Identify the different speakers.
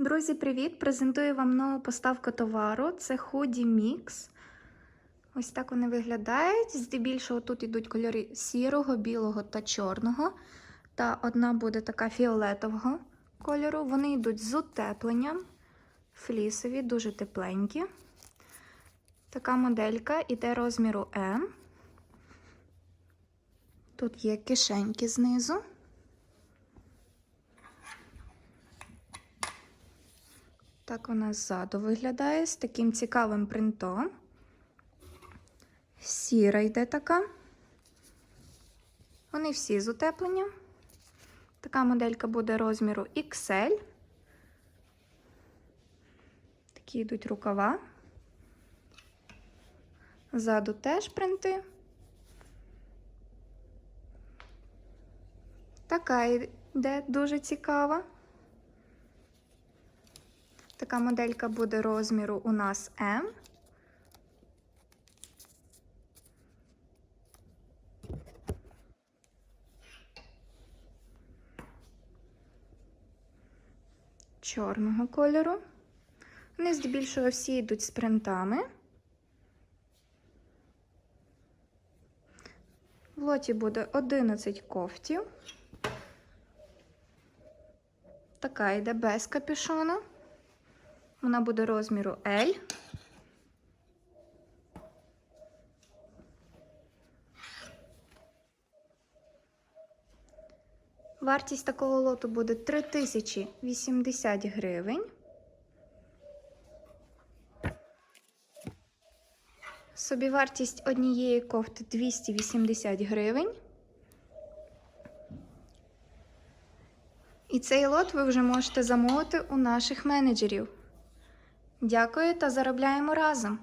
Speaker 1: Друзі, привіт! Презентую вам нову поставку товару. Це худі мікс. Ось так вони виглядають. Здебільшого тут йдуть кольори сірого, білого та чорного. Та одна буде така фіолетового кольору. Вони йдуть з утепленням. Флісові, дуже тепленькі. Така моделька іде розміру М. Тут є кишеньки знизу. Так вона ззаду виглядає з таким цікавим принтом. Сіра йде така. Вони всі з утепленням. Така моделька буде розміру XL. Такі йдуть рукава. Ззаду теж принти. Така йде дуже цікава. Така моделька буде розміру у нас М. Чорного кольору. Вони здебільшого всі йдуть з принтами. В лоті буде 11 кофтів. Така йде без капюшона. Вона буде розміру L. Вартість такого лоту буде 3080 гривень. Собівартість однієї кофти 280 гривень. І цей лот ви вже можете замовити у наших менеджерів. Дякую та заробляємо разом!